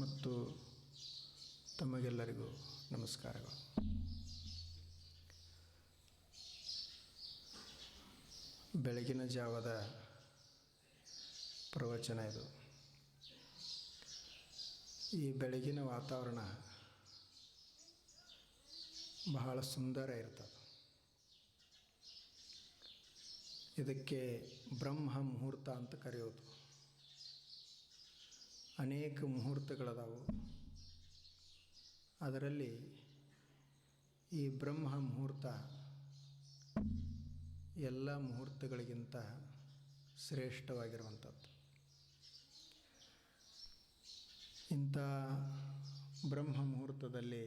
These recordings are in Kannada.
ಮತ್ತು ತಮಗೆಲ್ಲರಿಗೂ ನಮಸ್ಕಾರಗಳು. ಬೆಳಗಿನ ಜಾವದ ಪ್ರವಚನ ಇದು. ಈ ಬೆಳಗಿನ ವಾತಾವರಣ ಬಹಳ ಸುಂದರ ಇರ್ತದೆ. ಇದಕ್ಕೆ ಬ್ರಹ್ಮ ಮುಹೂರ್ತ ಅಂತ ಕರೆಯೋದು. ಅನೇಕ ಮುಹೂರ್ತಗಳದಾವು. ಅದರಲ್ಲಿ ಈ ಬ್ರಹ್ಮ ಮುಹೂರ್ತ ಎಲ್ಲ ಮುಹೂರ್ತಗಳಿಗಿಂತ ಶ್ರೇಷ್ಠವಾಗಿರುವಂಥದ್ದು. ಇಂಥ ಬ್ರಹ್ಮ ಮುಹೂರ್ತದಲ್ಲಿ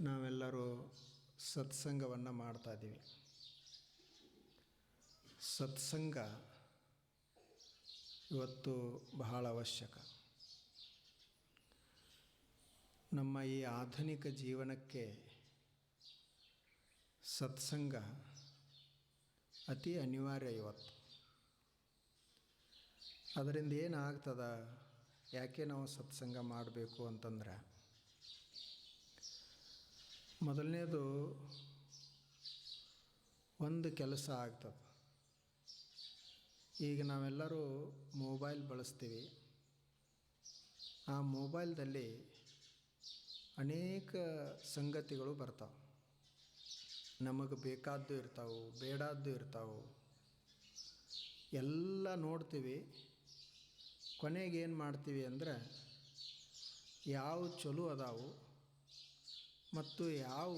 ನಾವೆಲ್ಲರೂ ಸತ್ಸಂಗವನ್ನು ಮಾಡ್ತಾಯಿದ್ದೀವಿ ಸತ್ಸಂಗ ಇವತ್ತು ಬಹಳ ಅವಶ್ಯಕ. ನಮ್ಮ ಈ ಆಧುನಿಕ ಜೀವನಕ್ಕೆ ಸತ್ಸಂಗ ಅತಿ ಅನಿವಾರ್ಯ ಇವತ್ತು. ಅದರಿಂದ ಏನಾಗ್ತದ? ಯಾಕೆ ನಾವು ಸತ್ಸಂಗ ಮಾಡಬೇಕು ಅಂತಂದ್ರೆ, ಮೊದಲನೇದು ಒಂದು ಕೆಲಸ ಆಗ್ತದೆ. ಈಗ ನಾವೆಲ್ಲರೂ ಮೊಬೈಲ್ ಬಳಸ್ತೀವಿ. ಆ ಮೊಬೈಲ್ದಲ್ಲಿ ಅನೇಕ ಸಂಗತಿಗಳು ಬರ್ತಾವೆ. ನಮಗೆ ಬೇಕಾದ್ದು ಇರ್ತಾವೆ, ಬೇಡಾದ್ದು ಇರ್ತಾವೆ. ಎಲ್ಲ ನೋಡ್ತೀವಿ. ಕೊನೆಗೆ ಏನು ಮಾಡ್ತೀವಿ ಅಂದ್ರೆ ಯಾವ ಚಲೋ ಅದಾವು ಮತ್ತು ಯಾವ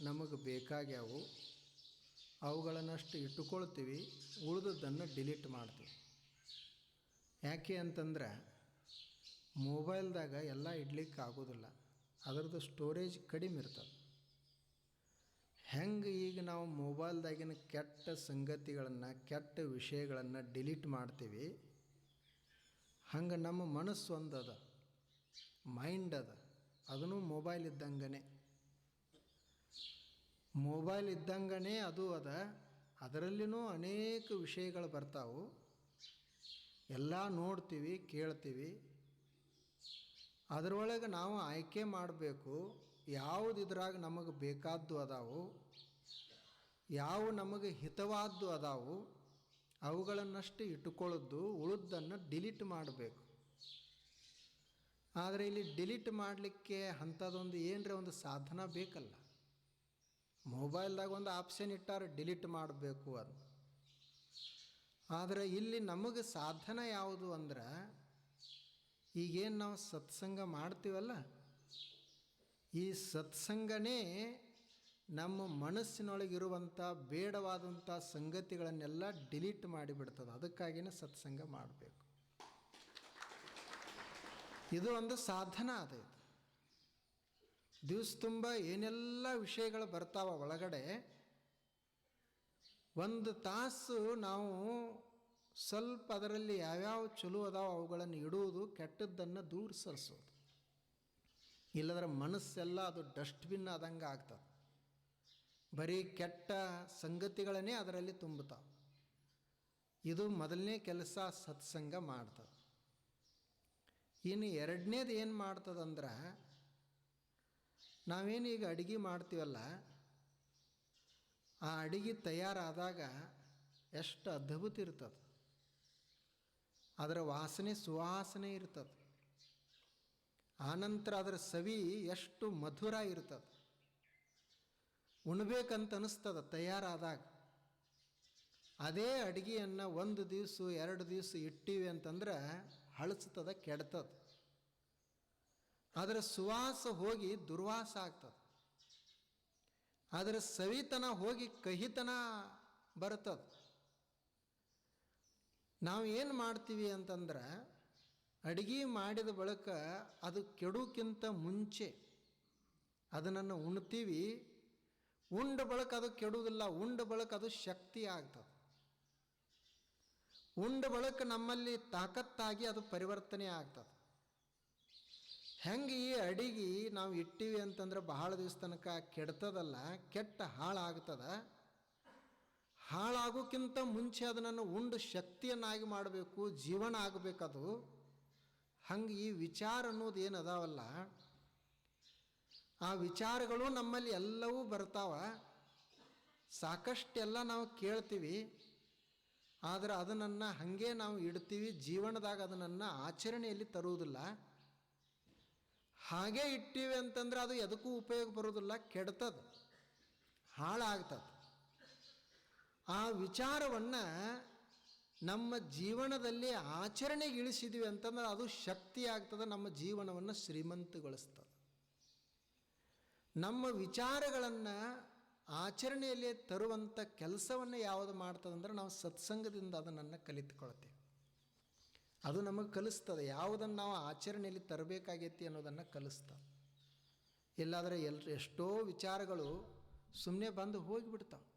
ನಮಗೆ ಬೇಕಾಗ್ಯಾವು ಅವುಗಳನ್ನಷ್ಟು ಇಟ್ಟುಕೊಳ್ತೀವಿ, ಉಳಿದದ್ದನ್ನು ಡಿಲೀಟ್ ಮಾಡ್ತೀವಿ. ಯಾಕೆ ಅಂತಂದ್ರೆ, ಮೊಬೈಲ್ದಾಗ ಎಲ್ಲ ಇಡ್ಲಿಕ್ಕೆ ಆಗೋದಿಲ್ಲ ಅದರದ್ದು ಸ್ಟೋರೇಜ್ ಕಡಿಮೆ ಇರ್ತದೆ. ಹೆಂಗೆ ಈಗ ನಾವು ಮೊಬೈಲ್ದಾಗಿನ ಕೆಟ್ಟ ಸಂಗತಿಗಳನ್ನು, ಕೆಟ್ಟ ವಿಷಯಗಳನ್ನು ಡಿಲೀಟ್ ಮಾಡ್ತೀವಿ, ಹಂಗೆ ನಮ್ಮ ಮನಸ್ಸು ಒಂದದ, ಮೈಂಡ್ ಅದ. ಅದನ್ನು ಮೊಬೈಲ್ ಇದ್ದಂಗೆ ಮೊಬೈಲ್ ಇದ್ದಂಗೆ ಅದು ಅದ. ಅದರಲ್ಲಿನೂ ಅನೇಕ ವಿಷಯಗಳು ಬರ್ತಾವು. ಎಲ್ಲ ನೋಡ್ತೀವಿ, ಕೇಳ್ತೀವಿ. ಅದರೊಳಗೆ ನಾವು ಆಯ್ಕೆ ಮಾಡಬೇಕು. ಯಾವುದು ಇದ್ರಾಗ ನಮಗೆ ಬೇಕಾದ್ದು ಅದಾವು. ಯಾವ ನಮಗೆ ಹಿತವಾದ್ದು ಅದಾವು. ಅವುಗಳನ್ನಷ್ಟು ಇಟ್ಟುಕೊಳ್ಳೋದು ಉಳಿದನ್ನು ಡಿಲೀಟ್ ಮಾಡಬೇಕು. ಆದರೆ ಇಲ್ಲಿ ಡಿಲೀಟ್ ಮಾಡಲಿಕ್ಕೆ ಅಂಥದ್ದೊಂದು ಏನರ ಒಂದು ಸಾಧನ ಬೇಕಲ್ಲ. ಮೊಬೈಲ್ದಾಗ ಒಂದು ಆಪ್ಷನ್ ಇಟ್ಟಾರೆ ಡಿಲೀಟ್ ಮಾಡಬೇಕು ಅದು. ಆದರೆ ಇಲ್ಲಿ ನಮಗೆ ಸಾಧನ ಯಾವುದು ಅಂದ್ರೆ, ಈಗೇನು ನಾವು ಸತ್ಸಂಗ ಮಾಡ್ತೀವಲ್ಲ, ಈ ಸತ್ಸಂಗನೇ ನಮ್ಮ ಮನಸ್ಸಿನೊಳಗಿರುವಂಥ ಬೇಡವಾದಂಥ ಸಂಗತಿಗಳನ್ನೆಲ್ಲ ಡಿಲೀಟ್ ಮಾಡಿಬಿಡ್ತದೆ. ಅದಕ್ಕಾಗಿಯೇ ಸತ್ಸಂಗ ಮಾಡಬೇಕು. ಇದು ಒಂದು ಸಾಧನ ಅದು. ದಿವಸ ತುಂಬ ಏನೆಲ್ಲ ವಿಷಯಗಳು ಬರ್ತಾವ ಒಳಗಡೆ, ಒಂದು ತಾಸು ನಾವು ಸ್ವಲ್ಪ ಅದರಲ್ಲಿ ಯಾವ್ಯಾವ ಚಲೋ ಅದಾವ ಅವುಗಳನ್ನು ಇಡುವುದು, ಕೆಟ್ಟದ್ದನ್ನು ದೂರ ಸರಿಸೋದು. ಇಲ್ಲದ್ರೆ ಮನಸ್ಸೆಲ್ಲ ಅದು ಡಸ್ಟ್ಬಿನ್ ಆದಂಗೆ ಆಗ್ತದೆ. ಬರೀ ಕೆಟ್ಟ ಸಂಗತಿಗಳನ್ನೇ ಅದರಲ್ಲಿ ತುಂಬುತ್ತಾವೆ ಇದು ಮೊದಲನೇ ಕೆಲಸ ಸತ್ಸಂಗ ಮಾಡ್ತದೆ. ಇನ್ನು ಎರಡನೇದು ಏನು ಮಾಡ್ತದಂದ್ರೆ ನಾವೇನು ಈಗ ಅಡುಗೆ ಮಾಡ್ತೀವಲ್ಲ, ಆ ಅಡುಗೆ ತಯಾರಾದಾಗ ಎಷ್ಟು ಅದ್ಭುತ ಇರ್ತದೆ. ಅದರ ವಾಸನೆ ಸುವಾಸನೆ ಇರ್ತದೆ. ಆನಂತರ ಅದರ ಸವಿ ಎಷ್ಟು ಮಧುರ ಇರ್ತದೆ. ಉಣ್ಬೇಕಂತ ಅನಿಸ್ತದ ತಯಾರಾದಾಗ. ಅದೇ ಅಡುಗೆಯನ್ನು ಒಂದು ದಿವಸ, ಎರಡು ದಿವಸ ಇಟ್ಟೀವಿ ಅಂತಂದ್ರೆ ಹಳಸ್ತದ, ಕೆಡ್ತದೆ. ಅದರ ಸುವಾಸ ಹೋಗಿ ದುರ್ವಾಸ ಆಗ್ತದೆ. ಅದರ ಸವಿತನ ಹೋಗಿ ಕಹಿತನ ಬರ್ತದೆ. ನಾವು ಏನು ಮಾಡ್ತೀವಿ ಅಂತಂದ್ರೆ ಅಡುಗೆ ಮಾಡಿದ ಬಳಿಕ ಅದು ಕೆಡೋಕ್ಕಿಂತ ಮುಂಚೆ ಅದನ್ನು ಉಣ್ತೀವಿ. ಉಂಡ ಬಳಕ ಅದು ಕೆಡುವುದಿಲ್ಲ, ಉಂಡ ಬಳಕ ಅದು ಶಕ್ತಿ ಆಗ್ತದೆ. ಉಂಡ ಬಳಕ ನಮ್ಮಲ್ಲಿ ತಾಕತ್ತಾಗಿ ಅದು ಪರಿವರ್ತನೆ ಆಗ್ತದೆ. ಹೆಂಗೆ ಈ ಅಡಿಗೆ ನಾವು ಇಟ್ಟಿವಿ ಅಂತಂದ್ರೆ ಬಹಳ ದಿವಸ ತನಕ ಕೆಡ್ತದಲ್ಲ, ಕೆಟ್ಟ ಹಾಳಾಗ್ತದ. ಹಾಳಾಗೋಕ್ಕಿಂತ ಮುಂಚೆ ಅದನ್ನು ಉಂಡು ಶಕ್ತಿಯನ್ನಾಗಿ ಮಾಡಬೇಕು, ಜೀವನ ಆಗಬೇಕದು. ಹಂಗೆ ಈ ವಿಚಾರ ಅನ್ನೋದು ಏನು ಅದಾವಲ್ಲ ಆ ವಿಚಾರಗಳು ನಮ್ಮಲ್ಲಿ ಎಲ್ಲವೂ ಬರ್ತಾವ. ಸಾಕಷ್ಟೆಲ್ಲ ನಾವು ಕೇಳ್ತೀವಿ, ಆದರೆ ಅದನ್ನು ಹಾಗೆ ನಾವು ಇಡ್ತೀವಿ, ಜೀವನದಾಗ ಅದನ್ನು ಆಚರಣೆಯಲ್ಲಿ ತರುವುದಿಲ್ಲ. ಹಾಗೆ ಇಟ್ಟಿವಿ ಅಂತಂದ್ರೆ ಅದು ಎದಕ್ಕೂ ಉಪಯೋಗ ಬರೋದಿಲ್ಲ ಕೆಡ್ತದ, ಹಾಳಾಗ್ತದೆ. ಆ ವಿಚಾರವನ್ನು ನಮ್ಮ ಜೀವನದಲ್ಲಿ ಆಚರಣೆಗೆ ಇಳಿಸಿದ್ವಿ ಅಂತಂದ್ರೆ ಅದು ಶಕ್ತಿ ಆಗ್ತದೆ ನಮ್ಮ ಜೀವನವನ್ನು ಶ್ರೀಮಂತಗೊಳಿಸ್ತದೆ. ನಮ್ಮ ವಿಚಾರಗಳನ್ನು ಆಚರಣೆಯಲ್ಲಿ ತರುವಂಥ ಕೆಲಸವನ್ನು ಯಾವುದು ಮಾಡ್ತದಂದ್ರೆ ನಾವು ಸತ್ಸಂಗದಿಂದ ಅದನ್ನು ಕಲಿತುಕೊಳ್ತೇವೆ. ಅದು ನಮಗೆ ಕಲಿಸ್ತದೆ. ಯಾವುದನ್ನು ನಾವು ಆಚರಣೆಯಲ್ಲಿ ತರಬೇಕಾಗೈತಿ ಅನ್ನೋದನ್ನು ಕಲಿಸ್ತದೆ ಇಲ್ಲಾದರೆ ಎಲ್, ಎಷ್ಟೋ ವಿಚಾರಗಳು ಸುಮ್ಮನೆ ಬಂದು ಹೋಗಿಬಿಡ್ತಾವೆ.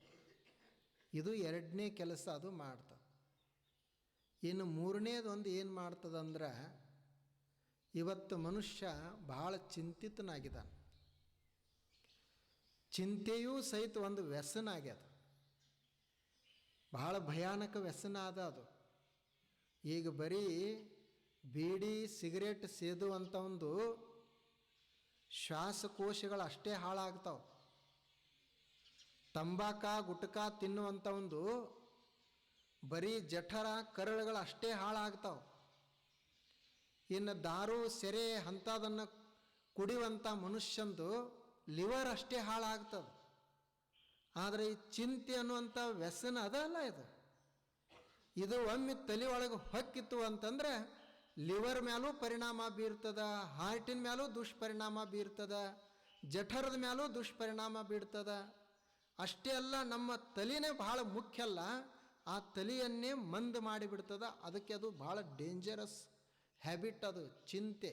ಇದು ಎರಡನೇ ಕೆಲಸ ಅದು ಮಾಡ್ತದೆ ಇನ್ನು ಮೂರನೇದೊಂದು ಏನು ಮಾಡ್ತದಂದ್ರೆ, ಇವತ್ತು ಮನುಷ್ಯ ಭಾಳ ಚಿಂತಿತನಾಗಿದ್ದಾನೆ. ಚಿಂತೆಯೂ ಸಹಿತ ಒಂದು ವ್ಯಸನ ಆಗ್ಯದ. ಭಾಳ ಭಯಾನಕ ವ್ಯಸನ ಅದ ಅದು. ಈಗ ಬರೀ ಬೀಡಿ, ಸಿಗರೇಟ್ ಸೇದುವಂಥ ಒಂದು ಶ್ವಾಸಕೋಶಗಳು ಅಷ್ಟೇ ಹಾಳಾಗ್ತಾವೆ. ತಂಬಾಕ, ಗುಟ್ಕ ತಿನ್ನುವಂಥ ಒಂದು ಬರೀ ಜಠರ ಕರಳುಗಳು ಅಷ್ಟೇ ಹಾಳಾಗ್ತಾವೆ. ಇನ್ನು ದಾರು, ಸೆರೆ ಅಂಥದನ್ನು ಕುಡಿಯುವಂಥ ಮನುಷ್ಯಂದು ಲಿವರ್ ಅಷ್ಟೇ ಹಾಳಾಗ್ತದೆ ಆದರೆ ಈ ಚಿಂತೆ ಅನ್ನುವಂಥ ವ್ಯಸನ ಅದಲ್ಲ ಇದು. ಇದು ಒಮ್ಮೆ ತಲೆ ಒಳಗೆ ಹೊಕ್ಕಿತ್ತು ಅಂತಂದ್ರೆ ಲಿವರ್ ಮ್ಯಾಲೂ ಪರಿಣಾಮ ಬೀರ್ತದ ಹಾರ್ಟಿನ ಮ್ಯಾಲೂ ದುಷ್ಪರಿಣಾಮ ಬೀರ್ತದ, ಜಠರದ ಮ್ಯಾಲೂ ದುಷ್ಪರಿಣಾಮ ಬೀರ್ತದ. ಅಷ್ಟೇ ಅಲ್ಲ, ನಮ್ಮ ತಲೆನೇ ಬಹಳ ಮುಖ್ಯ ಅಲ್ಲ, ಆ ತಲೆಯನ್ನೇ ಮಂದ ಮಾಡಿಬಿಡ್ತದ. ಅದಕ್ಕೆ ಅದು ಭಾಳ ಡೇಂಜರಸ್ ಹ್ಯಾಬಿಟ್ ಅದು, ಚಿಂತೆ.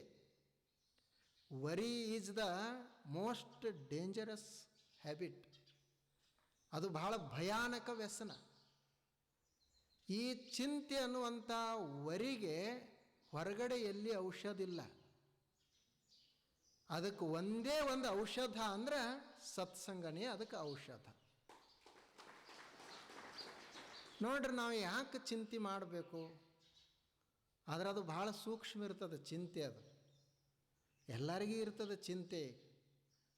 Worry is the most dangerous habit ಅದು ಬಹಳ ಭಯಾನಕ ವ್ಯಸನ. ಈ ಚಿಂತೆ ಅನ್ನುವಂಥ ವರಿಗೆ ಹೊರಗಡೆ ಎಲ್ಲಿ ಔಷಧ ಇಲ್ಲ ಅದಕ್ಕೆ ಒಂದೇ ಒಂದು ಔಷಧ ಅಂದ್ರೆ ಸತ್ಸಂಗನೇ ಅದಕ್ಕೆ ಔಷಧ. ನೋಡ್ರಿ ನಾವು ಯಾಕೆ ಚಿಂತೆ ಮಾಡಬೇಕು? ಆದರೆ ಅದು ಭಾಳ ಸೂಕ್ಷ್ಮ ಇರ್ತದೆ ಚಿಂತೆ ಅದು. ಎಲ್ಲರಿಗೂ ಇರ್ತದೆ ಚಿಂತೆ.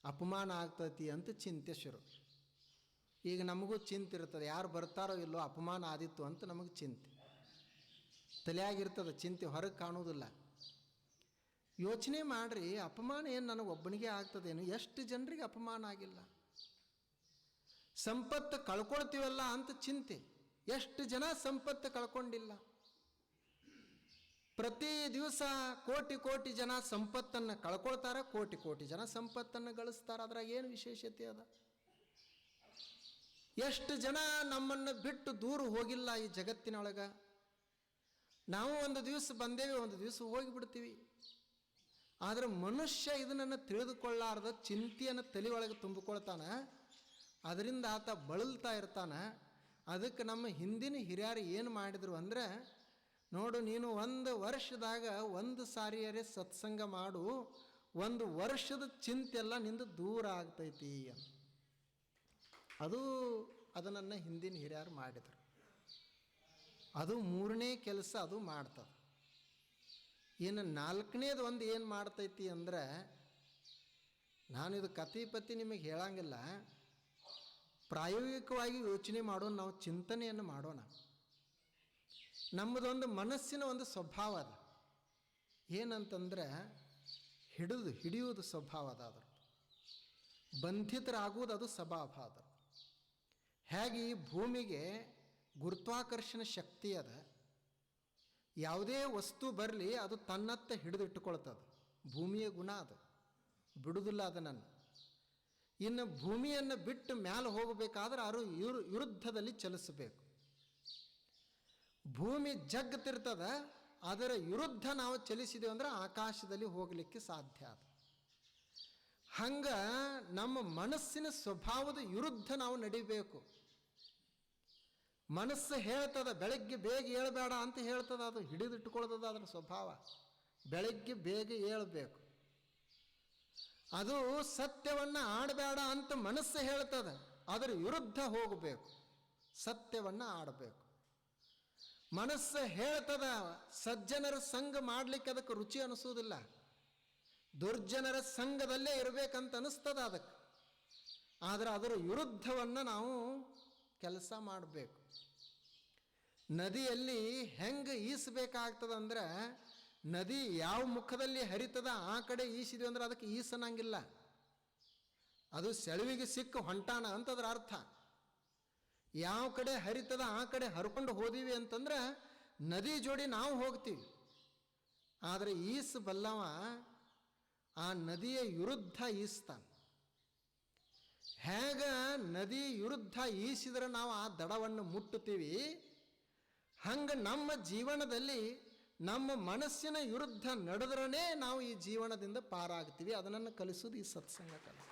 ಅಪಮಾನ ಆಗ್ತೈತಿ ಅಂತ ಚಿಂತೆ ಶುರು. ಈಗ ನಮಗೂ ಚಿಂತೆ ಇರ್ತದೆ, ಯಾರು ಬರ್ತಾರೋ ಇಲ್ಲೋ ಅಪಮಾನ ಆದಿತ್ತು ಅಂತ ನಮಗೆ ಚಿಂತೆ. ತಲೆಯಾಗಿರ್ತದೆ, ಚಿಂತೆ ಹೊರಗೆ ಕಾಣುವುದಿಲ್ಲ. ಯೋಚನೆ ಮಾಡ್ರಿ, ಅಪಮಾನ ಏನು ನನಗೆ ಒಬ್ಬನಿಗೆ ಆಗ್ತದೇನು? ಎಷ್ಟು ಜನರಿಗೆ ಅಪಮಾನ ಆಗಿಲ್ಲ? ಸಂಪತ್ತು ಕಳ್ಕೊಳ್ತೀವಲ್ಲ ಅಂತ ಚಿಂತೆ. ಎಷ್ಟು ಜನ ಸಂಪತ್ತು ಕಳ್ಕೊಂಡಿಲ್ಲ? ಪ್ರತಿ ದಿವಸ ಕೋಟಿ ಕೋಟಿ ಜನ ಸಂಪತ್ತನ್ನು ಕಳ್ಕೊಳ್ತಾರೆ, ಕೋಟಿ ಕೋಟಿ ಜನ ಸಂಪತ್ತನ್ನು ಗಳಿಸ್ತಾರೆ. ಅದ್ರಾಗ ಏನು ವಿಶೇಷತೆ ಅದ? ಎಷ್ಟು ಜನ ನಮ್ಮನ್ನು ಬಿಟ್ಟು ದೂರ ಹೋಗಿಲ್ಲ ಈ ಜಗತ್ತಿನೊಳಗೆ? ನಾವು ಒಂದು ದಿವಸ ಬಂದೇವೆ, ಒಂದು ದಿವಸ ಹೋಗಿಬಿಡ್ತೀವಿ. ಆದರೆ ಮನುಷ್ಯ ಇದನ್ನು ತಿಳಿದುಕೊಳ್ಳಾರ್ದ ಚಿಂತೆಯನ್ನು ತಲೆಯೊಳಗೆ ತುಂಬಿಕೊಳ್ತಾನೆ. ಅದರಿಂದ ಆತ ಬಳಲ್ತಾ ಇರ್ತಾನೆ. ಅದಕ್ಕೆ ನಮ್ಮ ಹಿಂದಿನ ಹಿರಿಯರು ಏನು ಮಾಡಿದರು ಅಂದರೆ, ನೋಡು, ನೀನು ಒಂದು ವರ್ಷದಾಗ ಒಂದು ಸಾರಿಯರೇ ಸತ್ಸಂಗ ಮಾಡು, ಒಂದು ವರ್ಷದ ಚಿಂತೆ ಎಲ್ಲ ನಿಂದು ದೂರ ಆಗ್ತೈತಿ ಅದು ಅದನ್ನು ಹಿಂದಿನ ಹಿರಿಯರು ಮಾಡಿದರು. ಅದು ಮೂರನೇ ಕೆಲಸ ಅದು ಮಾಡ್ತದೆ. ಇನ್ನು ನಾಲ್ಕನೇದು ಒಂದು ಏನು ಮಾಡ್ತೈತಿ ಅಂದ್ರೆ, ನಾನು ಇದು ಕತಿ ಪತಿ ನಿಮಗೆ ಹೇಳಂಗಿಲ್ಲ. ಪ್ರಾಯೋಗಿಕವಾಗಿ ಯೋಚನೆ ಮಾಡೋಣ ನಾವು ಚಿಂತನೆಯನ್ನು ಮಾಡೋಣ. ನಮ್ಮದೊಂದು ಮನಸ್ಸಿನ ಒಂದು ಸ್ವಭಾವ ಅದ. ಏನಂತಂದ್ರೆ, ಹಿಡಿದು ಹಿಡಿಯುವುದು ಸ್ವಭಾವ ಅದ ಬಂಧಿತರಾಗುವುದು ಅದು ಸ್ವಭಾವ ಅದ. ಹೇಗೆ ಈ ಭೂಮಿಗೆ ಗುರುತ್ವಾಕರ್ಷಣ ಶಕ್ತಿ ಅದ? ಯಾವುದೇ ವಸ್ತು ಬರಲಿ ಅದು ತನ್ನತ್ತ ಹಿಡಿದಿಟ್ಟುಕೊಳ್ತದೆ. ಭೂಮಿಯ ಗುಣ ಅದು. ಬಿಡುವುದಿಲ್ಲ ಅದನ್ನು ಇನ್ನು ಭೂಮಿಯನ್ನು ಬಿಟ್ಟು ಮ್ಯಾಲೆ ಹೋಗಬೇಕಾದ್ರೆ ಅವರು ವಿರು ವಿರುದ್ಧದಲ್ಲಿ ಚಲಿಸಬೇಕು. ಭೂಮಿ ಜಗ್ತಿರ್ತದ, ಅದರ ವಿರುದ್ಧ ನಾವು ಚಲಿಸಿದೆವು ಅಂದ್ರೆ ಆಕಾಶದಲ್ಲಿ ಹೋಗಲಿಕ್ಕೆ ಸಾಧ್ಯ ಅದ. ಹಂಗ ನಮ್ಮ ಮನಸ್ಸಿನ ಸ್ವಭಾವದ ವಿರುದ್ಧ ನಾವು ನಡಿಬೇಕು. ಮನಸ್ಸು ಹೇಳ್ತದ, ಬೆಳಗ್ಗೆ ಬೇಗ ಏಳಬೇಡ ಅಂತ ಹೇಳ್ತದ, ಅದು ಹಿಡಿದಿಟ್ಟುಕೊಳ್ತದ ಅದರ ಸ್ವಭಾವ. ಬೆಳಗ್ಗೆ ಬೇಗ ಹೇಳಬೇಕು. ಅದು ಸತ್ಯವನ್ನು ಆಡಬೇಡ ಅಂತ ಮನಸ್ಸು ಹೇಳ್ತದ, ಅದರ ವಿರುದ್ಧ ಹೋಗಬೇಕು. ಸತ್ಯವನ್ನು ಆಡಬೇಕು. ಮನಸ್ಸು ಹೇಳ್ತದ, ಸಜ್ಜನರ ಸಂಘ ಮಾಡ್ಲಿಕ್ಕೆ ಅದಕ್ಕೆ ರುಚಿ ಅನಿಸೋದಿಲ್ಲ ದುರ್ಜನರ ಸಂಘದಲ್ಲೇ ಇರಬೇಕಂತ ಅನಿಸ್ತದ ಅದಕ್ಕೆ. ಆದರೆ ಅದರ ವಿರುದ್ಧವನ್ನು ನಾವು ಕೆಲಸ ಮಾಡಬೇಕು. ನದಿಯಲ್ಲಿ ಹೆಂಗೆ ಈಸಬೇಕಾಗ್ತದಂದ್ರೆ, ನದಿ ಯಾವ ಮುಖದಲ್ಲಿ ಹರಿತದ ಆ ಕಡೆ ಈಸಿದ್ವಿ ಅಂದ್ರೆ ಅದಕ್ಕೆ ಈಸನಂಗಿಲ್ಲ. ಅದು ಸೆಳವಿಗೆ ಸಿಕ್ಕ ಹೊಂಟಾನ ಅಂತದ್ರ ಅರ್ಥ. ಯಾವ ಕಡೆ ಹರಿತದ ಆ ಕಡೆ ಹರ್ಕೊಂಡು ಹೋದೀವಿ ಅಂತಂದ್ರೆ ನದಿ ಜೋಡಿ ನಾವು ಹೋಗ್ತೀವಿ. ಆದರೆ ಈಸ್ ಬಲ್ಲವ ಆ ನದಿಯ ವಿರುದ್ಧ ಈಸ್ತಾನೆ. ಹೇಗ ನದಿ ವಿರುದ್ಧ ಈಸಿದ್ರೆ ನಾವು ಆ ದಡವನ್ನು ಮುಟ್ಟುತ್ತೀವಿ? ಹಂಗೆ ನಮ್ಮ ಜೀವನದಲ್ಲಿ ನಮ್ಮ ಮನಸ್ಸಿನ ವಿರುದ್ಧ ನಡೆದ್ರೇ ನಾವು ಈ ಜೀವನದಿಂದ ಪಾರಾಗ್ತೀವಿ. ಅದನ್ನು ಕಲಿಸೋದು ಈ ಸತ್ಸಂಗ ಕಲಿಸ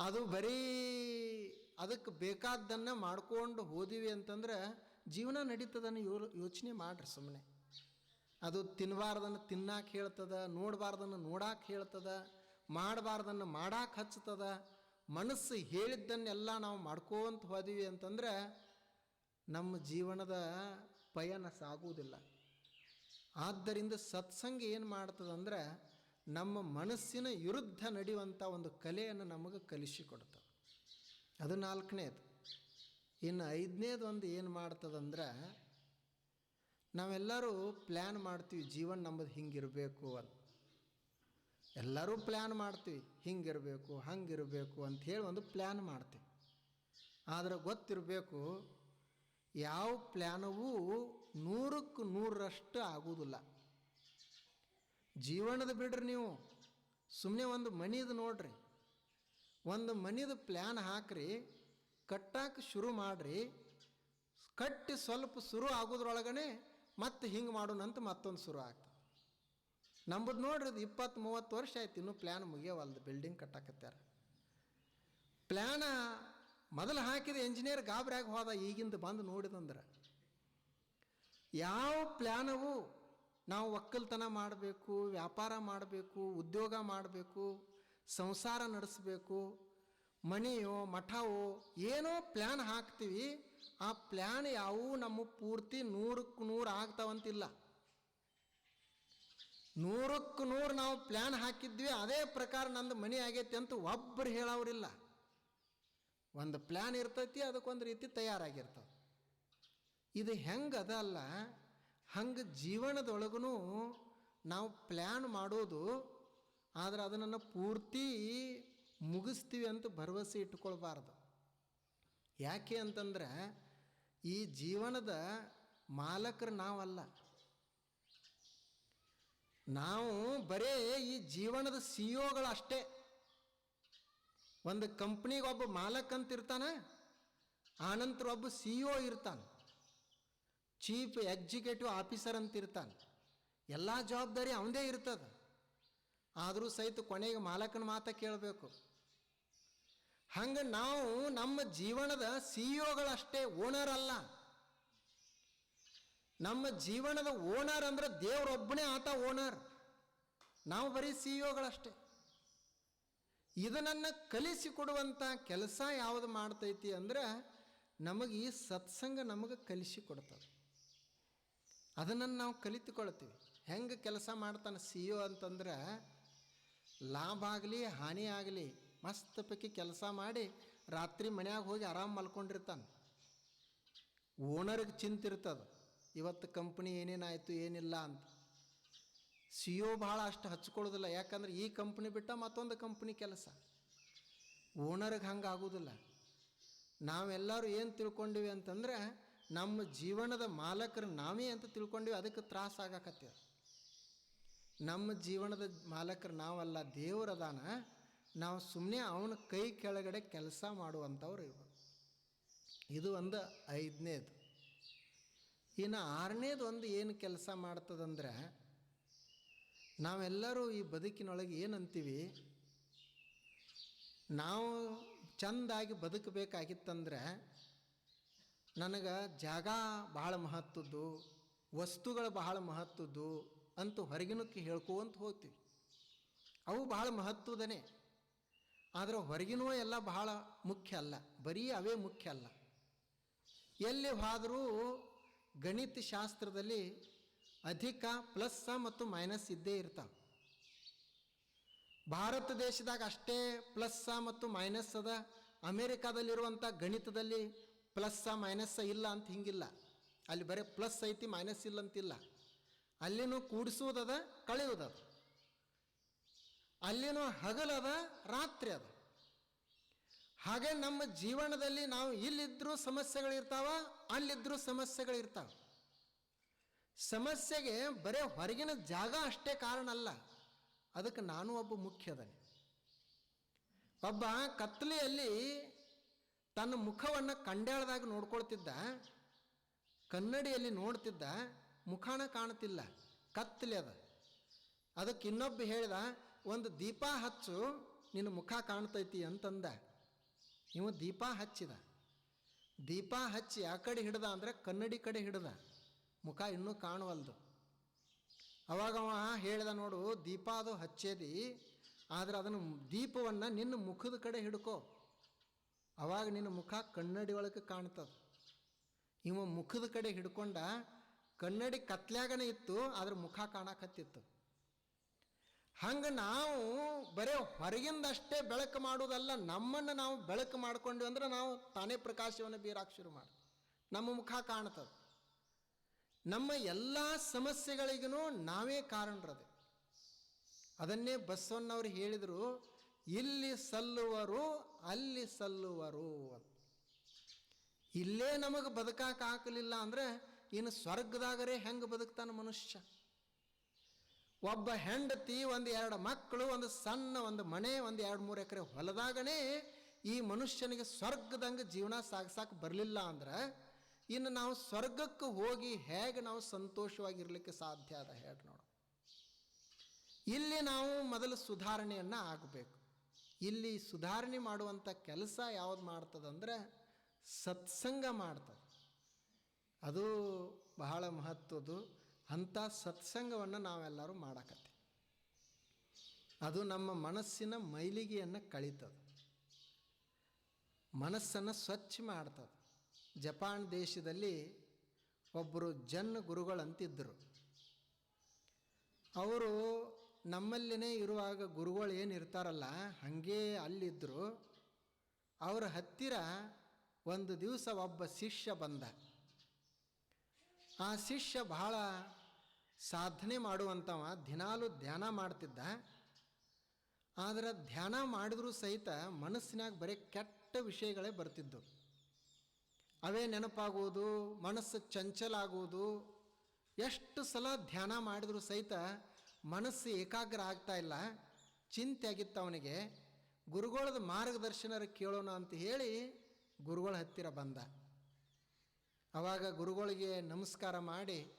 ಅದು ಬರೀ ಅದಕ್ಕೆ ಬೇಕಾದ್ದನ್ನು ಮಾಡ್ಕೊಂಡು ಹೋದಿವಿ ಅಂತಂದ್ರೆ ಜೀವನ ನಡೀತದನ್ನು ಯೋ ಯೋಚನೆ ಮಾಡ್ರಿ ಸುಮ್ಮನೆ ಅದು ತಿನ್ನಬಾರ್ದನ್ನು ತಿನ್ನಾಕೆ ಹೇಳ್ತದ, ನೋಡಬಾರ್ದನ್ನು ನೋಡಾಕೆ ಹೇಳ್ತದ. ಮಾಡಬಾರ್ದನ್ನು ಮಾಡಾಕ ಹಚ್ತದ ಮನಸ್ಸು ಹೇಳಿದ್ದನ್ನೆಲ್ಲ ನಾವು ಮಾಡ್ಕೋಂತ ಹೋದಿವಿ ಅಂತಂದ್ರೆ ನಮ್ಮ ಜೀವನದ ಪಯಣ ಸಾಗುವುದಿಲ್ಲ. ಆದ್ದರಿಂದ ಸತ್ಸಂಗ ಏನು ಮಾಡ್ತದಂದ್ರೆ ನಮ್ಮ ಮನಸ್ಸಿನ ವಿರುದ್ಧ ನಡೆಯುವಂಥ ಒಂದು ಕಲೆಯನ್ನು ನಮಗೆ ಕಲಿಸಿಕೊಡ್ತದೆ ಅದು ನಾಲ್ಕನೇದು. ಇನ್ನು ಐದನೇದು ಒಂದು ಏನು ಮಾಡ್ತದಂದ್ರೆ ನಾವೆಲ್ಲರೂ ಪ್ಲ್ಯಾನ್ ಮಾಡ್ತೀವಿ, ಜೀವನ ನಮ್ಮದು ಹಿಂಗಿರಬೇಕು ಅಂತ. ಎಲ್ಲರೂ ಪ್ಲ್ಯಾನ್ ಮಾಡ್ತೀವಿ. ಹಿಂಗಿರಬೇಕು, ಹಂಗಿರಬೇಕು ಅಂಥೇಳಿ ಒಂದು ಪ್ಲ್ಯಾನ್ ಮಾಡ್ತೀವಿ. ಆದರೆ ಗೊತ್ತಿರಬೇಕು, ಯಾವ ಪ್ಲ್ಯಾನವೂ ನೂರಕ್ಕೆ ನೂರರಷ್ಟು ಆಗುವುದಿಲ್ಲ ಜೀವನದ ಬಿಡ್ರಿ ನೀವು. ಸುಮ್ಮನೆ ಒಂದು ಮನಿದು ನೋಡ್ರಿ. ಒಂದು ಮನಿದು ಪ್ಲ್ಯಾನ್ ಹಾಕ್ರಿ, ಕಟ್ಟಾಕ ಶುರು ಮಾಡಿರಿ, ಕಟ್ಟಿ ಸ್ವಲ್ಪ ಶುರು ಆಗೋದ್ರೊಳಗನೆ ಮತ್ತೆ ಹಿಂಗೆ ಮಾಡೋಣಂತ ಮತ್ತೊಂದು ಶುರು ಆಗ್ತದೆ. ನಂಬುದು ನೋಡ್ರಿ ಇದು ಇಪ್ಪತ್ತು ಮೂವತ್ತು ವರ್ಷ ಆಯ್ತು, ಇನ್ನೂ ಪ್ಲ್ಯಾನ್ ಮುಗಿಯವಲ್ದು ಬಿಲ್ಡಿಂಗ್ ಕಟ್ಟಾಕತ್ಯಾರ. ಪ್ಲ್ಯಾನ ಮೊದಲು ಹಾಕಿದ ಇಂಜಿನಿಯರ್ ಗಾಬರಿಯಾಗಿ ಹೋದ, ಈಗಿಂದ ಬಂದು ನೋಡಿದಂದ್ರೆ. ಯಾವ ಪ್ಲ್ಯಾನವು ನಾವು ಒಕ್ಕಲ್ತನ ಮಾಡಬೇಕು, ವ್ಯಾಪಾರ ಮಾಡಬೇಕು, ಉದ್ಯೋಗ ಮಾಡಬೇಕು, ಸಂಸಾರ ನಡೆಸಬೇಕು, ಮನೆಯೋ, ಮಠವೋ, ಏನೋ ಪ್ಲ್ಯಾನ್ ಹಾಕ್ತೀವಿ, ಆ ಪ್ಲ್ಯಾನ್ ಯಾವೂ ನಮ್ಮ ಪೂರ್ತಿ ನೂರಕ್ಕೆ ನೂರು ಆಗ್ತಾವಂತಿಲ್ಲ. ನೂರಕ್ಕೆ ನೂರು ನಾವು ಪ್ಲ್ಯಾನ್ ಹಾಕಿದ್ವಿ, ಅದೇ ಪ್ರಕಾರ ನಂದು ಮನೆ ಆಗೈತಿ ಅಂತ ಒಬ್ಬರು ಹೇಳೋರಿಲ್ಲ ಒಂದು ಪ್ಲ್ಯಾನ್ ಇರ್ತೈತಿ, ಅದಕ್ಕೊಂದು ರೀತಿ ತಯಾರಾಗಿರ್ತವೆ. ಇದು ಹೆಂಗೆ ಅದಲ್ಲ ಹಂಗೆ ಜೀವನದೊಳಗೂ ನಾವು ಪ್ಲ್ಯಾನ್ ಮಾಡೋದು, ಆದರೆ ಅದನ್ನು ಪೂರ್ತಿ ಮುಗಿಸ್ತೀವಿ ಅಂತ ಭರವಸೆ ಇಟ್ಕೊಳ್ಬಾರ್ದು. ಯಾಕೆ ಅಂತಂದ್ರೆ, ಈ ಜೀವನದ ಮಾಲಕರು ನಾವಲ್ಲ. ನಾವು ಬರೇ ಈ ಜೀವನದ ಸಿ ಅಷ್ಟೇ. ಒಂದು ಕಂಪ್ನಿಗೆ ಒಬ್ಬ ಮಾಲಕ್ ಅಂತ ಇರ್ತಾನೆ, ಆನಂತರ ಒಬ್ಬ ಸಿ ಒ ಇರ್ತಾನೆ ಚೀಫ್ ಎಕ್ಸಿಕ್ಯೂಟಿವ್ ಆಫೀಸರ್ ಅಂತ ಇರ್ತಾನೆ. ಎಲ್ಲ ಜವಾಬ್ದಾರಿ ಅವನದೇ ಇರ್ತದೆ. ಆದರೂ ಸಹಿತ ಕೊನೆಗೆ ಮಾಲಕನ ಮಾತ ಕೇಳಬೇಕು. ಹಂಗೆ ನಾವು ನಮ್ಮ ಜೀವನದ ಸಿ ಒಗಳಷ್ಟೇ ಓನರ್ ಅಲ್ಲ. ನಮ್ಮ ಜೀವನದ ಓನರ್ ಅಂದ್ರೆ ದೇವರೊಬ್ಬನೇ ಆತ ಓನರ್. ನಾವು ಬರೀ ಸಿ ಒಗಳಷ್ಟೇ ಇದನ್ನು ಕಲಿಸಿಕೊಡುವಂಥ ಕೆಲಸ ಯಾವುದು ಮಾಡ್ತೈತಿ ಅಂದ್ರೆ ನಮಗೆ ಈ ಸತ್ಸಂಗ ನಮಗೆ ಕಲಿಸಿಕೊಡ್ತದೆ ಅದನ್ನು ನಾವು ಕಲಿತುಕೊಳ್ತೀವಿ. ಹೆಂಗೆ ಕೆಲಸ ಮಾಡ್ತಾನೆ ಸಿ ಇ ಅಂತಂದ್ರೆ ಲಾಭ ಆಗಲಿ, ಹಾನಿ ಆಗಲಿ, ಮಸ್ತ್ ಪೈಕಿ ಕೆಲಸ ಮಾಡಿ ರಾತ್ರಿ ಮನ್ಯಾಗ ಹೋಗಿ ಆರಾಮ್ ಮಲ್ಕೊಂಡಿರ್ತಾನೆ. ಓನರ್ಗೆ ಚಿಂತಿರ್ತದೆ. ಇವತ್ತು ಕಂಪ್ನಿ ಏನೇನಾಯಿತು ಏನಿಲ್ಲ ಅಂತ. ಸಿ ಒ ಭಾಳ ಅಷ್ಟು ಹಚ್ಕೊಳ್ಳೋದಿಲ್ಲ. ಯಾಕಂದ್ರೆ ಈ ಕಂಪ್ನಿ ಬಿಟ್ಟ ಮತ್ತೊಂದು ಕಂಪ್ನಿ ಕೆಲಸ. ಓನರ್ಗೆ ಹಂಗೆ ಆಗೋದಿಲ್ಲ. ನಾವೆಲ್ಲರೂ ಏನು ತಿಳ್ಕೊಂಡಿವಿ ಅಂತಂದ್ರೆ, ನಮ್ಮ ಜೀವನದ ಮಾಲಕರು ನಾವೇ ಅಂತ ತಿಳ್ಕೊಂಡಿವಿ. ಅದಕ್ಕೆ ತ್ರಾಸ ಆಗಾಕತ್ತೀವಿ. ನಮ್ಮ ಜೀವನದ ಮಾಲಕರು ನಾವಲ್ಲ ದೇವರದಾನ ನಾವು ಸುಮ್ಮನೆ ಅವನ ಕೈ ಕೆಳಗಡೆ ಕೆಲಸ ಮಾಡುವಂಥವ್ರು ಇವರು. ಇದು ಒಂದು ಐದನೇದು. ಇನ್ನು ಆರನೇದು ಒಂದು ಏನು ಕೆಲಸ ಮಾಡ್ತದಂದ್ರೆ, ನಾವೆಲ್ಲರೂ ಈ ಬದುಕಿನೊಳಗೆ ಏನಂತೀವಿ, ನಾವು ಚಂದಾಗಿ ಬದುಕಬೇಕಾಗಿತ್ತಂದ್ರೆ, ನನಗೆ ಜಾಗ ಭಾಳ ಮಹತ್ವದ್ದು ವಸ್ತುಗಳು ಬಹಳ ಮಹತ್ವದ್ದು ಅಂತ ಹೊರಗಿನಕ್ಕೆ ಹೇಳ್ಕೊಂತ ಹೋಗ್ತೀವಿ. ಅವು ಬಹಳ ಮಹತ್ವದನೇ ಆದರೆ ಹೊರಗಿನೂ ಎಲ್ಲ ಬಹಳ ಮುಖ್ಯ ಅಲ್ಲ, ಬರೀ ಅವೇ ಮುಖ್ಯ ಅಲ್ಲ. ಎಲ್ಲಿ ಹೋದರೂ ಗಣಿತ ಶಾಸ್ತ್ರದಲ್ಲಿ ಅಧಿಕ, ಪ್ಲಸ್ ಮತ್ತು ಮೈನಸ್ ಇದ್ದೇ ಇರ್ತಾವೆ. ಭಾರತ ದೇಶದಾಗ ಅಷ್ಟೇ ಪ್ಲಸ್ ಮತ್ತು ಮೈನಸ್ ಅದ. ಅಮೇರಿಕಾದಲ್ಲಿರುವಂಥ ಗಣಿತದಲ್ಲಿ ಪ್ಲಸ್ ಮೈನಸ್ ಇಲ್ಲ ಅಂತ ಹಿಂಗಿಲ್ಲ. ಅಲ್ಲಿ ಬರೀ ಪ್ಲಸ್ ಐತಿ, ಮೈನಸ್ ಇಲ್ಲ ಅಂತಿಲ್ಲ. ಅಲ್ಲಿನೂ ಕೂಡಿಸುವುದದ, ಕಳೆಯುವುದದ. ಅಲ್ಲಿನೂ ಹಗಲದ, ರಾತ್ರಿ ಅದ. ಹಾಗೆ ನಮ್ಮ ಜೀವನದಲ್ಲಿ ನಾವು ಇಲ್ಲಿದ್ದರೂ ಸಮಸ್ಯೆಗಳಿರ್ತಾವ ಅಲ್ಲಿದ್ದರೂ ಸಮಸ್ಯೆಗಳಿರ್ತಾವೆ. ಸಮಸ್ಯೆಗೆ ಬರೀ ಹೊರಗಿನ ಜಾಗ ಅಷ್ಟೇ ಕಾರಣ ಅಲ್ಲ. ಅದಕ್ಕೆ ನಾನು ಒಬ್ಬ ಮುಖ್ಯದನೆ. ಒಬ್ಬ ಕತ್ತಲೆಯಲ್ಲಿ ತನ್ನ ಮುಖವನ್ನು ಕಂಡ್ಯಾಳದಾಗ ನೋಡ್ಕೊಳ್ತಿದ್ದ, ಕನ್ನಡಿಯಲ್ಲಿ ನೋಡ್ತಿದ್ದ, ಮುಖಾನ ಕಾಣ್ತಿಲ್ಲ. ಕತ್ತಲೆ ಅದ. ಅದಕ್ಕೆ ಇನ್ನೊಬ್ಬ ಹೇಳಿದ, ಒಂದು ದೀಪ ಹಚ್ಚು, ನಿನ್ನ ಮುಖ ಕಾಣ್ತೈತಿ ಅಂತಂದ. ಇವ ದೀಪ ಹಚ್ಚಿದ. ದೀಪ ಹಚ್ಚಿ ಆ ಕಡೆ ಹಿಡ್ದ ಅಂದರೆ ಕನ್ನಡಿ ಕಡೆ ಹಿಡ್ದ. ಮುಖ ಇನ್ನೂ ಕಾಣುವಲ್ದು. ಅವಾಗ ಅವ ಹೇಳ್ದ ನೋಡು, ದೀಪ ಅದು ಹಚ್ಚೇದಿ, ಆದರೆ ಅದನ್ನು ದೀಪವನ್ನು ನಿನ್ನ ಮುಖದ ಕಡೆ ಹಿಡ್ಕೋ. ಅವಾಗ ನಿನ್ನ ಮುಖ ಕನ್ನಡಿ ಒಳಗೆ ಕಾಣ್ತದೆ. ಇವ ಮುಖದ ಕಡೆ ಹಿಡ್ಕೊಂಡ ಕನ್ನಡಿ ಕತ್ಲ್ಯಾಗನೇ ಇತ್ತು, ಆದ್ರೆ ಮುಖ ಕಾಣಕತ್ತಿತ್ತು. ಹಂಗೆ ನಾವು ಬರೇ ಹೊರಗಿಂದಷ್ಟೇ ಬೆಳಕು ಮಾಡೋದಲ್ಲ ನಮ್ಮನ್ನು ನಾವು ಬೆಳಕು ಮಾಡ್ಕೊಂಡ್ವಿ ಅಂದ್ರೆ ನಾವು ತಾನೇ ಪ್ರಕಾಶವನ್ನು ಬೀರಾಕ್ ಶುರು ಮಾಡಿ ನಮ್ಮ ಮುಖ ಕಾಣ್ತದೆ. ನಮ್ಮ ಎಲ್ಲ ಸಮಸ್ಯೆಗಳಿಗೂ ನಾವೇ ಕಾರಣರದೆ. ಅದನ್ನೇ ಬಸವಣ್ಣವ್ರು ಹೇಳಿದರು, ಇಲ್ಲಿ ಸಲ್ಲುವರು, ಅಲ್ಲಿ ಸಲ್ಲುವರು ಅಂತ. ಇಲ್ಲೇ ನಮಗೆ ಬದುಕಾಕ ಹಾಕಲಿಲ್ಲ ಅಂದರೆ ಇನ್ನು ಸ್ವರ್ಗದಾಗರೇ ಹೆಂಗೆ ಬದುಕ್ತಾನೆ ಮನುಷ್ಯ? ಒಬ್ಬ ಹೆಂಡತಿ ಒಂದು ಎರಡು ಮಕ್ಕಳು, ಒಂದು ಸಣ್ಣ ಒಂದು ಮನೆ, ಒಂದು ಎರಡು ಮೂರು ಎಕರೆ ಹೊಲದಾಗನೇ ಈ ಮನುಷ್ಯನಿಗೆ ಸ್ವರ್ಗದಂಗೆ ಜೀವನ ಸಾಗಿಸಕ್ಕೆ ಬರಲಿಲ್ಲ ಅಂದ್ರೆ ಇನ್ನು ನಾವು ಸ್ವರ್ಗಕ್ಕೆ ಹೋಗಿ ಹೇಗೆ ನಾವು ಸಂತೋಷವಾಗಿರ್ಲಿಕ್ಕೆ ಸಾಧ್ಯ ಅದ ಹೇಳಿ ನೋಡು. ಇಲ್ಲಿ ನಾವು ಮೊದಲು ಸುಧಾರಣೆಯನ್ನು ಆಗಬೇಕು. ಇಲ್ಲಿ ಸುಧಾರಣೆ ಮಾಡುವಂಥ ಕೆಲಸ ಯಾವ್ದು ಮಾಡ್ತದಂದ್ರೆ ಸತ್ಸಂಗ ಮಾಡ್ತದೆ. ಅದು ಬಹಳ ಮಹತ್ವದ್ದು. ಅಂಥ ಸತ್ಸಂಗವನ್ನು ನಾವೆಲ್ಲರೂ ಮಾಡಕತ್ತೆ ಅದು ನಮ್ಮ ಮನಸ್ಸಿನ ಮೈಲಿಗೆಯನ್ನು ಕಳೀತದೆ. ಮನಸ್ಸನ್ನು ಸ್ವಚ್ಛ ಮಾಡ್ತದೆ. ಜಪಾನ್ ದೇಶದಲ್ಲಿ ಒಬ್ಬರು ಜನ್ ಗುರುಗಳಂತಿದ್ದರು ಅವರು ನಮ್ಮಲ್ಲಿನೇ ಇರುವಾಗ ಗುರುಗಳು ಏನು ಇರ್ತಾರಲ್ಲ, ಹಾಗೇ ಅಲ್ಲಿದ್ದರು ಅವರ ಹತ್ತಿರ ಒಂದು ದಿವಸ ಒಬ್ಬ ಶಿಷ್ಯ ಬಂದ. ಆ ಶಿಷ್ಯ ಬಹಳ ಸಾಧನೆ ಮಾಡುವಂಥವ, ದಿನಾಲು ಧ್ಯಾನ ಮಾಡ್ತಿದ್ದ. ಆದರೆ ಧ್ಯಾನ ಮಾಡಿದ್ರೂ ಸಹಿತ ಮನಸ್ಸಿನಾಗ ಬರೀ ಕೆಟ್ಟ ವಿಷಯಗಳೇ ಬರ್ತಿದ್ದವು. ಅವೇ ನೆನಪಾಗುವುದು ಮನಸ್ಸು ಚಂಚಲ ಆಗುವುದು ಎಷ್ಟು ಸಲ ಧ್ಯಾನ ಮಾಡಿದರೂ ಸಹಿತ ಮನಸ್ಸು ಏಕಾಗ್ರ ಆಗ್ತಾ ಇಲ್ಲ. ಚಿಂತೆ ಆಗಿತ್ತು ಅವನಿಗೆ. ಗುರುಗಳದ ಮಾರ್ಗದರ್ಶನರ ಕೇಳೋಣ ಅಂತ ಹೇಳಿ ಗುರುಗಳ ಹತ್ತಿರ ಬಂದ. ಅವಾಗ ಗುರುಗಳಿಗೆ ನಮಸ್ಕಾರ ಮಾಡಿ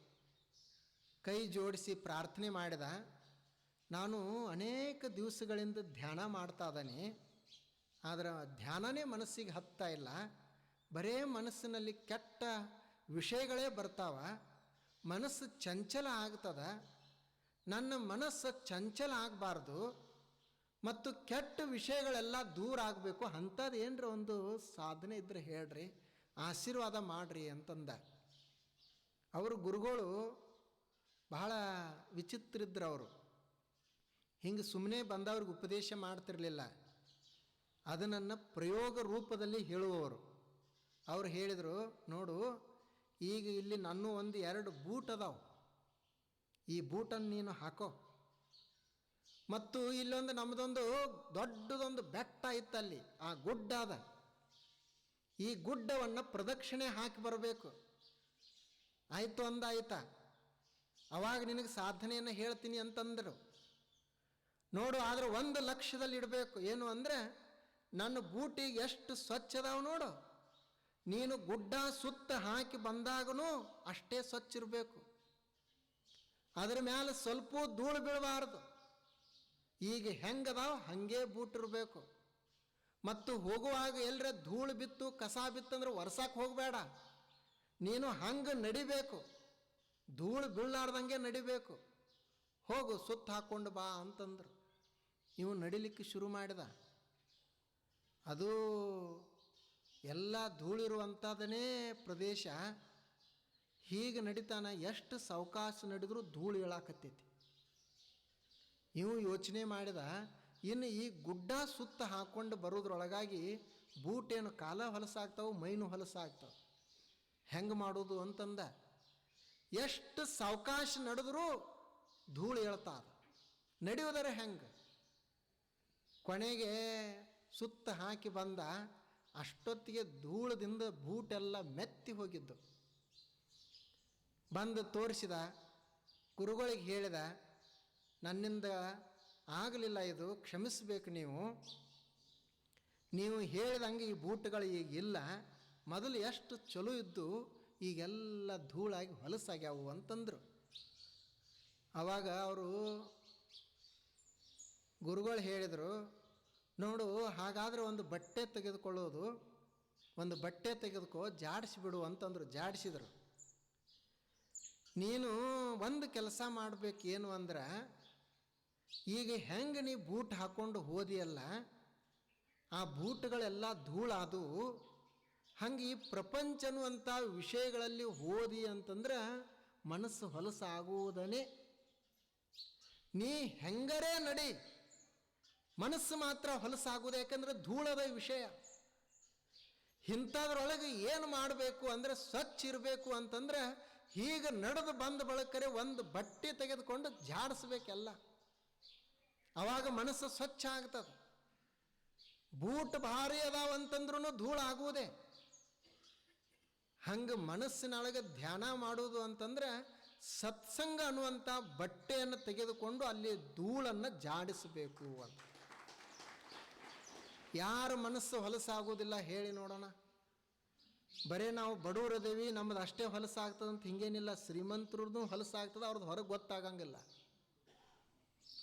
ಕೈ ಜೋಡಿಸಿ ಪ್ರಾರ್ಥನೆ ಮಾಡಿದ, ನಾನು ಅನೇಕ ದಿವಸಗಳಿಂದ ಧ್ಯಾನ ಮಾಡ್ತಾ ಇದ್ದಾನೆ, ಆದರೆ ಧ್ಯಾನನೇ ಮನಸ್ಸಿಗೆ ಹತ್ತಾ ಇಲ್ಲ. ಬರೇ ಮನಸ್ಸಿನಲ್ಲಿ ಕೆಟ್ಟ ವಿಷಯಗಳೇ ಬರ್ತಾವ. ಮನಸ್ಸು ಚಂಚಲ ಆಗ್ತದ. ನನ್ನ ಮನಸ್ಸು ಚಂಚಲ ಆಗಬಾರ್ದು ಮತ್ತು ಕೆಟ್ಟ ವಿಷಯಗಳೆಲ್ಲ ದೂರ ಆಗಬೇಕು. ಅಂಥದ್ದು ಏನರ ಒಂದು ಸಾಧನೆ ಇದ್ರೆ ಹೇಳ್ರಿ, ಆಶೀರ್ವಾದ ಮಾಡ್ರಿ ಅಂತಂದ. ಅವರು ಗುರುಗಳು ಬಹಳ ವಿಚಿತ್ರ ಇದ್ರು ಅವರು ಹಿಂಗೆ ಸುಮ್ಮನೆ ಬಂದವ್ರಿಗೆ ಉಪದೇಶ ಮಾಡ್ತಿರಲಿಲ್ಲ. ಅದನ್ನು ಪ್ರಯೋಗ ರೂಪದಲ್ಲಿ ಹೇಳುವವರು. ಅವ್ರು ಹೇಳಿದರು, ನೋಡು, ಈಗ ಇಲ್ಲಿ ನನ್ನ ಒಂದು ಎರಡು ಬೂಟ್ ಅದಾವೆ. ಈ ಬೂಟನ್ನು ನೀನು ಹಾಕೋ. ಮತ್ತು ಇಲ್ಲೊಂದು ನಮ್ಮದೊಂದು ದೊಡ್ಡದೊಂದು ಬೆಟ್ಟ ಇತ್ತಲ್ಲಿ, ಆ ಗುಡ್ಡ ಅದ ಈ ಗುಡ್ಡವನ್ನು ಪ್ರದಕ್ಷಿಣೆ ಹಾಕಿ ಬರಬೇಕು. ಆಯಿತು ಅಂದಾಯ್ತಾ ಅವಾಗ ನಿನಗೆ ಸಾಧನೆಯನ್ನು ಹೇಳ್ತೀನಿ ಅಂತಂದರು. ನೋಡು, ಆದರೆ ಒಂದು ಲಕ್ಷದಲ್ಲಿ ಇಡಬೇಕು. ಏನು ಅಂದರೆ, ನನ್ನ ಬೂಟಿಗೆ ಎಷ್ಟು ಸ್ವಚ್ಛ ಅದಾವ ನೋಡು. ನೀನು ಗುಡ್ಡ ಸುತ್ತ ಹಾಕಿ ಬಂದಾಗನೂ ಅಷ್ಟೇ ಸ್ವಚ್ಛ ಇರಬೇಕು. ಅದ್ರ ಮೇಲೆ ಸ್ವಲ್ಪ ಧೂಳು ಬೀಳಬಾರ್ದು. ಈಗ ಹೆಂಗದಾವ ಹಾಗೆ ಬೂಟ್ ಇರಬೇಕು. ಮತ್ತು ಹೋಗುವಾಗ ಎಲ್ಲರ ಧೂಳು ಬಿತ್ತು, ಕಸ ಬಿತ್ತಂದ್ರೆ ಒರ್ಸಕ್ಕೆ ಹೋಗಬೇಡ. ನೀನು ಹಂಗೆ ನಡಿಬೇಕು. ಧೂಳು ಬೀಳಾರ್ದಂಗೆ ನಡಿಬೇಕು. ಹೋಗು, ಸುತ್ತ ಹಾಕ್ಕೊಂಡು ಬಾ ಅಂತಂದ್ರೆ. ಇವು ನಡಿಲಿಕ್ಕೆ ಶುರು ಮಾಡಿದ. ಅದು ಎಲ್ಲ ಧೂಳಿರುವಂಥದ್ದನೇ ಪ್ರದೇಶ ಹೀಗೆ ನಡಿತಾನ, ಎಷ್ಟು ಸಾವಕಾಶ ನಡೆದರೂ ಧೂಳು ಹೇಳಾಕತ್ತೈತಿ ಇವು ಯೋಚನೆ ಮಾಡಿದ, ಇನ್ನು ಈ ಗುಡ್ಡ ಸುತ್ತ ಹಾಕ್ಕೊಂಡು ಬರೋದ್ರೊಳಗಾಗಿ ಬೂಟೇನು ಕಾಲ ಹೊಲಸಾಗ್ತಾವೆ, ಮೈನು ಹೊಲಸಾಗ್ತಾವೆ. ಹೆಂಗೆ ಮಾಡೋದು ಅಂತಂದ ಎಷ್ಟು ಸಾವಕಾಶ ನಡೆದರೂ ಧೂಳು ಹೇಳ್ತಾರ. ನಡೆಯೋದರೆ ಹೆಂಗೆ? ಕೊನೆಗೆ ಸುತ್ತ ಹಾಕಿ ಬಂದ ಅಷ್ಟೊತ್ತಿಗೆ ಧೂಳದಿಂದ ಬೂಟೆಲ್ಲ ಮೆತ್ತಿ ಹೋಗಿದ್ದು. ಬಂದು ತೋರಿಸಿದ ಗುರುಗಳಿಗೆ ಹೇಳಿದ, ನನ್ನಿಂದ ಆಗಲಿಲ್ಲ ಇದು, ಕ್ಷಮಿಸಬೇಕು ನೀವು. ನೀವು ಹೇಳಿದಂಗೆ ಈ ಬೂಟ್ಗಳು ಈಗ ಇಲ್ಲ. ಮೊದಲು ಎಷ್ಟು ಚಲೋ ಇದ್ದು ಈಗೆಲ್ಲ ಧೂಳಾಗಿ ಹೊಲಸಾಗ್ಯಾವು ಅಂತಂದರು. ಆವಾಗ ಅವರು ಗುರುಗಳು ಹೇಳಿದರು, ನೋಡು, ಹಾಗಾದರೆ ಒಂದು ಬಟ್ಟೆ ತೆಗೆದುಕೊಳ್ಳೋದು, ಒಂದು ಬಟ್ಟೆ ತೆಗೆದುಕೋ, ಜಾಡಿಸಿಬಿಡು ಅಂತಂದರು, ಜಾಡಿಸಿದರು. ನೀನು ಒಂದು ಕೆಲಸ ಮಾಡಬೇಕೇನು ಅಂದ್ರೆ, ಈಗ ಹೆಂಗೆ ನೀ ಬೂಟ್ ಹಾಕ್ಕೊಂಡು ಹೋದಿಯಲ್ಲ, ಆ ಬೂಟ್ಗಳೆಲ್ಲ ಧೂಳಾದು ಹಂಗೆ ಈ ಪ್ರಪಂಚ ಅನ್ನುವಂಥ ವಿಷಯಗಳಲ್ಲಿ ಓದಿ ಅಂತಂದ್ರೆ ಮನಸ್ಸು ಹೊಲಸಾಗುವುದನೇ ನೀ ಹೆಂಗರೇ ನಡಿ, ಮನಸ್ಸು ಮಾತ್ರ ಹೊಲಸಾಗುವುದು ಯಾಕಂದ್ರೆ ಧೂಳದ ವಿಷಯ. ಇಂಥದ್ರೊಳಗೆ ಏನು ಮಾಡಬೇಕು ಅಂದರೆ ಸ್ವಚ್ಛ ಇರಬೇಕು ಅಂತಂದ್ರೆ ಹೀಗೆ ನಡೆದು ಬಂದ ಬಳಕರೆ ಒಂದು ಬಟ್ಟೆ ತೆಗೆದುಕೊಂಡು ಜಾಡಿಸ್ಬೇಕೆಲ್ಲ. ಅವಾಗ ಮನಸ್ಸು ಸ್ವಚ್ಛ ಆಗ್ತದೆ. ಬೂಟ್ ಭಾರಿ ಅದಾವಂತಂದ್ರೂ ಧೂಳು ಆಗುವುದೇ ಹಂಗೆ ಮನಸ್ಸಿನೊಳಗೆ ಧ್ಯಾನ ಮಾಡೋದು ಅಂತಂದ್ರೆ ಸತ್ಸಂಗ ಅನ್ನುವಂಥ ಬಟ್ಟೆಯನ್ನು ತೆಗೆದುಕೊಂಡು ಅಲ್ಲಿ ಧೂಳನ್ನು ಜಾಡಿಸಬೇಕು ಅಂತ. ಯಾರ ಮನಸ್ಸು ಹೊಲಸಾಗೋದಿಲ್ಲ ಹೇಳಿ ನೋಡೋಣ. ಬರೇ ನಾವು ಬಡವರದೇವಿ ನಮ್ಮದು ಅಷ್ಟೇ ಹೊಲಸಾಗ್ತದೆ ಅಂತ ಹಿಂಗೇನಿಲ್ಲ. ಶ್ರೀಮಂತರದ್ದು ಹೊಲಸಾಗ್ತದೆ, ಅವ್ರದ್ದು ಹೊರಗೆ ಗೊತ್ತಾಗಂಗಿಲ್ಲ.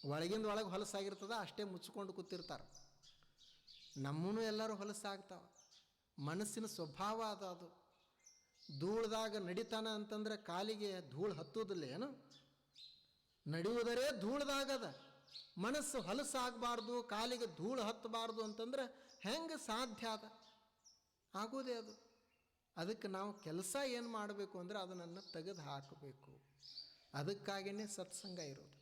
ಒಳಗಿಂದ ಒಳಗೆ ಹೊಲಸಾಗಿರ್ತದ, ಅಷ್ಟೇ ಮುಚ್ಕೊಂಡು ಕೂತಿರ್ತಾರೆ. ನಮ್ಮೂ ಎಲ್ಲರೂ ಹೊಲಸಾಗ್ತಾವ. ಮನಸ್ಸಿನ ಸ್ವಭಾವ ಅದ ಅದು. ಧೂಳ್ದಾಗ ನಡಿತಾನ ಅಂತಂದ್ರೆ ಕಾಲಿಗೆ ಧೂಳು ಹತ್ತುವುದಿಲ್ಲ ಏನು? ನಡೆಯುವುದರೇ ಧೂಳ್ದಾಗದ. ಮನಸ್ಸು ಹೊಲಸಾಗಬಾರ್ದು, ಕಾಲಿಗೆ ಧೂಳು ಹತ್ತಬಾರ್ದು ಅಂತಂದ್ರೆ ಹೆಂಗೆ ಸಾಧ್ಯ ಅದ? ಆಗೋದೇ ಅದು. ಅದಕ್ಕೆ ನಾವು ಕೆಲಸ ಏನು ಮಾಡಬೇಕು ಅಂದರೆ ಅದನ್ನು ತೆಗೆದು ಹಾಕಬೇಕು. ಅದಕ್ಕಾಗಿಯೇ ಸತ್ಸಂಗ ಇರೋದು.